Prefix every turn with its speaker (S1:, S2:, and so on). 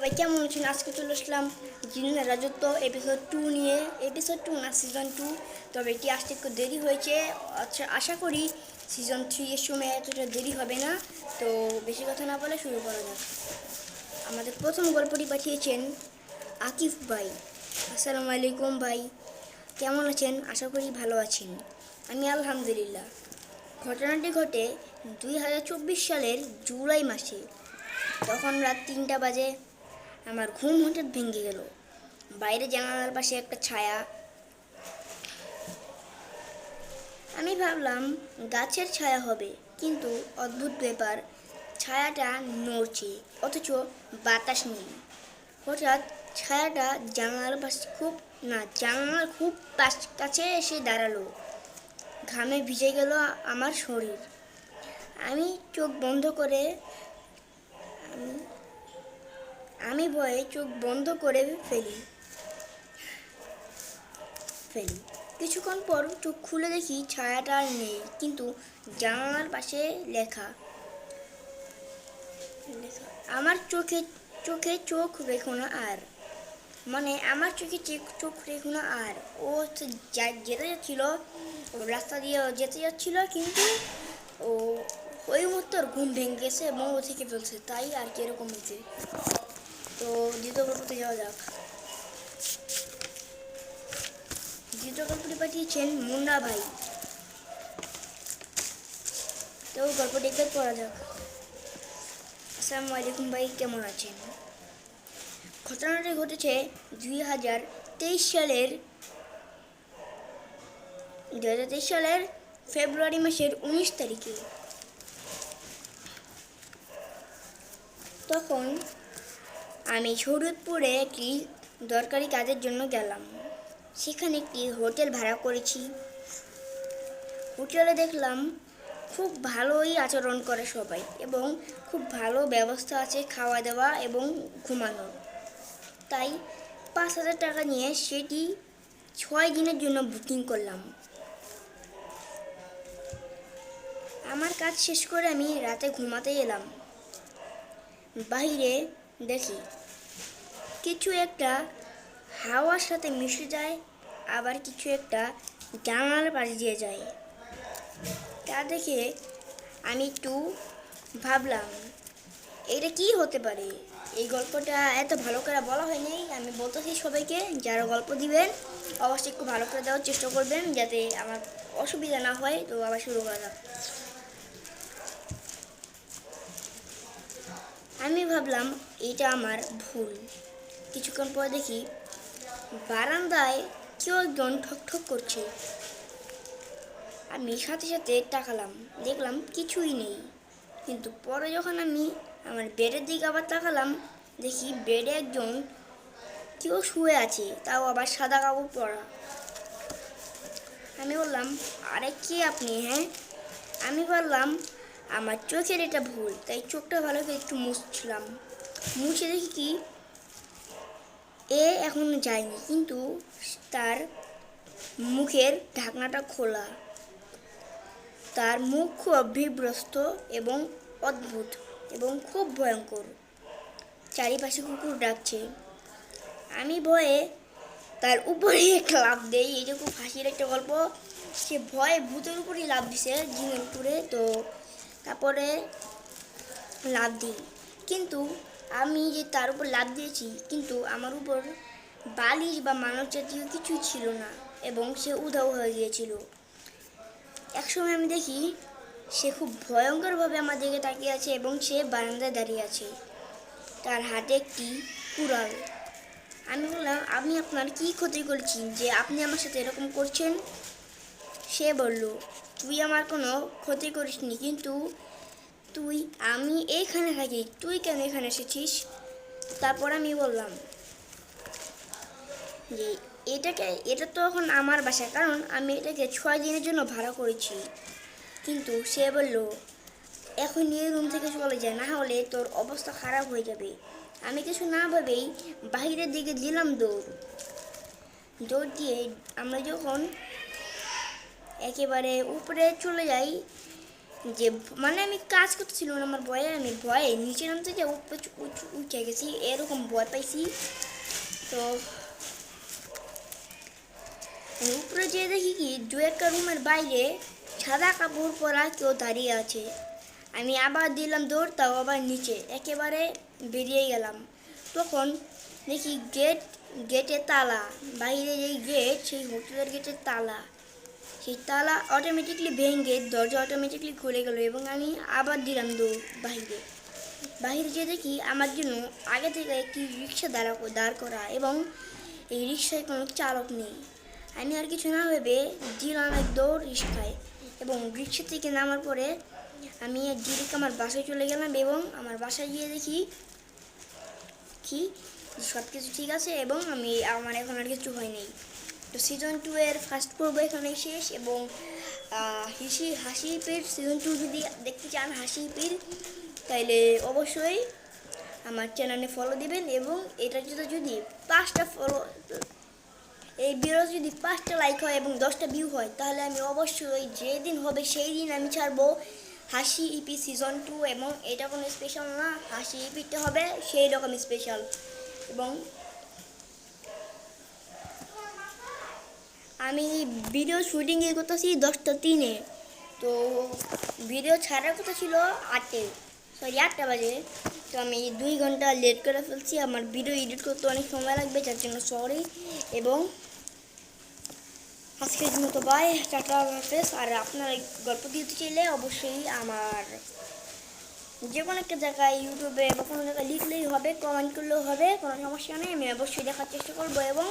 S1: সবাই কেমন আছেন? আজকে চলে আসলাম জিনের রাজত্ব এপিসোড টু নিয়ে। এপিসোড টু না সিজন টু তবে এটি আসতে একটু দেরি হয়েছে। আচ্ছা আশা করি সিজন থ্রি এর সময় এতটা দেরি হবে না। তো বেশি কথা না বলে শুরু করা যাক। আমাদের প্রথম গল্পটি পাঠিয়েছেন আকিফ ভাই। আসসালামু আলাইকুম ভাই। কেমন আছেন? আশা করি ভালো আছেন। আমি আলহামদুলিল্লাহ। ঘটনাটি ঘটে দুই হাজার চব্বিশ সালের জুলাই মাসে। তখন রাত তিনটা বাজে। আমার ঘুম হঠাৎ ভেঙে গেল। বাইরে জানালার পাশে একটা ছায়া। আমি ভাবলাম, গাছের ছায়া হবে, কিন্তু অদ্ভুত ব্যাপার, ছায়াটা নড়ছে, অথচ বাতাস নেই। হঠাৎ ছায়াটা জানালার পাশে খুব, না, জানালার খুব কাছে এসে দাঁড়াল। ঘামে ভিজে গেল আমার শরীর। আমি চোখ বন্ধ করে, আমি আমি ভয়ে চোখ বন্ধ করে ফেলি। ফেলি। কিছুক্ষণ পর চোখ খুলে দেখি ছায়াটা আর নেই, কিন্তু জানালার পাশে লেখা। আমার চোখে চোখে চোখ রেখো না আর। মানে আমার চোখে চোখ- রেখো না আর। ও যেতে যাচ্ছিল, রাস্তা দিয়ে যেতে যাচ্ছিল, কিন্তু ও, ওই মুহূর্তে ঘুম ভেঙে গেছে এবং ও থেকে ফেলছে, তাই আর কি এরকম হয়েছে। গল্পতে যাওয়া যাক। দ্বিতীয় গল্পটি পাঠিয়েছেন ভাই। তো গল্পটি একবার পড়া যাক। আসসালামু আলাইকুম ভাই, কেমন আছেন? ঘটনাটি ঘটেছে দুই হাজার তেইশ সালের, দুই হাজার তেইশ সালের ফেব্রুয়ারি মাসের উনিশ তারিখে। তখন আমি শরীয়তপুরে একটি দরকারি কাজের জন্য গেলাম। সেখানে একটি হোটেল ভাড়া করেছি। হোটেলে দেখলাম খুব ভালোই আচরণ করে সবাই এবং খুব ভালো ব্যবস্থা আছে খাওয়া দাওয়া এবং ঘুমানো। তাই পাঁচ হাজার টাকা নিয়ে সেটি ছয় দিনের জন্য বুকিং করলাম। আমার কাজ শেষ করে আমি রাতে ঘুমাতে এলাম। বাইরে দেখি কিছু একটা হাওয়ার সাথে মিশে যায়, আবার কিছু একটা জানালার পাশ দিয়ে যায়। তা দেখে আমি একটু ভাবলাম, এটা কি হতে পারে? এই গল্পটা এত ভালো করে বলা হয়নি আমি বলতেছি সবাইকে, যারা গল্প দিবেন, অবশ্যই একটু ভালো করে দেওয়ার চেষ্টা করবেন যাতে আমার অসুবিধা না হয়। তো আবার শুরু করা যাক। আমি ভাবলাম, এটা আমার ভুল। কিছুক্ষণ পর দেখি বারান্দায় কেউ একজন ঠক ঠক করছে। আমি সাথে সাথে তাকালাম, দেখলাম কিছুই নেই। কিন্তু পরে যখন আমি আমার বেডের দিকে আবার তাকালাম, দেখি বেডে একজন কেউ শুয়ে আছে, তাও আবার সাদা কাপড় পরা। আমি বললাম, আরে কে আপনি হ্যাঁ? আমি বললাম, আমার চোখের এটা ভুল, তাই চোখটা ভালো করে একটু মুছছিলাম। মুছে দেখি কি এ এখনও যায়নি, কিন্তু তার মুখের ঢাকনাটা খোলা। তার মুখ খুব অভিব্রস্ত এবং অদ্ভুত এবং খুব ভয়ঙ্কর। চারিপাশে কুকুর ডাকছে। আমি ভয়ে তার উপরে একটা লাভ দেই এটা খুব হাসির একটা গল্প। সে ভয়ে ভূতের উপরেই লাভ দিছে জিনের উপরে, তো তারপরে লাভ দিই। কিন্তু আমি যে তার উপর লাভ দিয়েছি, কিন্তু আমার উপর বালিশ বা মানব জাতীয় কিছু ছিল না এবং সে উধাও হয়ে গিয়েছিল। একসময় আমি দেখি সে খুব ভয়ঙ্করভাবে আমার দিকে তাকিয়ে আছে এবং সে বারান্দায় দাঁড়িয়ে আছে। তার হাতে একটি কুড়াল। আমি বললাম আমি আপনার কি ক্ষতি করেছি যে আপনি আমার সাথে এরকম করছেন? সে বলল, তুই আমার কোনো ক্ষতি করিসনি, কিন্তু তুই, আমি এইখানে থাকি, তুই কেন এখানে এসেছিস? তারপর আমি বললাম যে, এটাকে, এটা তো এখন আমার বাসা, কারণ আমি এটাকে ছয় দিনের জন্য ভাড়া করেছি। কিন্তু সে বলল, এখন এই রুম থেকে চলে যায় না হলে তোর অবস্থা খারাপ হয়ে যাবে। আমি কিছু না ভেবেই বাহিরের দিকে দিলাম দৌড়। দৌড় দিয়ে আমরা যখন একেবারে উপরে চলে যাই যে মানে আমি কাজ করতেছিলাম না আমার ভয়ে, আমি ভয়ে নিচে নামতে যে উঠে গেছি, এরকম ভয় পাইছি। তো উপরে যেয়ে দেখি কি, দু একটা রুমের বাইরে সাদা কাপড় পরা কেউ দাঁড়িয়ে আছে। আমি আবার দিলাম দৌড়, তাও আবার নিচে, একেবারে বেরিয়ে গেলাম। তখন দেখি গেট গেটে তালা, বাইরে যেই গেট, সেই হোটেলের গেটের তালা। সেই তালা অটোমেটিকলি ভেঙে দরজা অটোমেটিকলি খুলে গেল এবং আমি আবার দিলাম দৌড় বাহিরে। বাহিরে যেয়ে দেখি আমার জন্য আগে থেকে একটি রিক্সা দাঁড়া দাঁড় করা এবং এই রিক্সায় কোনো চালক নেই। আমি আর কিছু না ভেবে দিলাম এক দৌড় রিক্সায় এবং রিক্সা থেকে নামার পরে আমি ডিরেক্ট আমার বাসায় চলে গেলাম এবং আমার বাসায় গিয়ে দেখি কি সব কিছু ঠিক আছে এবং আমি, আমার এখন আর কিছু হয়নি তো সিজন টু এর ফার্স্ট পর্ব এখানে শেষ এবং হিসি, হাসি পির সিজন টু যদি দেখতে চান, হাসি পির তাইলে অবশ্যই আমার চ্যানেলে ফলো দিবেন এবং এটা যদি যদি পাঁচটা ফলো এই ভিডিও যদি পাঁচটা লাইক হয় এবং দশটা ভিউ হয়, তাহলে আমি অবশ্যই যেদিন হবে সেই দিন আমি ছাড়বো হাসি ইপি সিজন টু এবং এটা কোনো স্পেশাল না, হাসি ইপিটা হবে সেই রকম স্পেশাল এবং আমি ভিডিও শুটিং করতেছি দশটা তিনে। তো ভিডিও ছাড়ার কথা ছিল আটে সরি আটটা বাজে। তো আমি দুই ঘণ্টা লেট করে ফেলছি, আমার ভিডিও এডিট করতে অনেক সময় লাগবে, যার জন্য সরি এবং আজকের মতো বাই টাটা হাফেজ। আর আপনার গল্প দিতে চাইলে অবশ্যই আমার যে কোনো একটা জায়গায় ইউটিউবে বা কোনো জায়গায় লিখলেই হবে কমেন্ট করলেও হবে, কোনো সমস্যা নেই, আমি অবশ্যই দেখার চেষ্টা করব এবং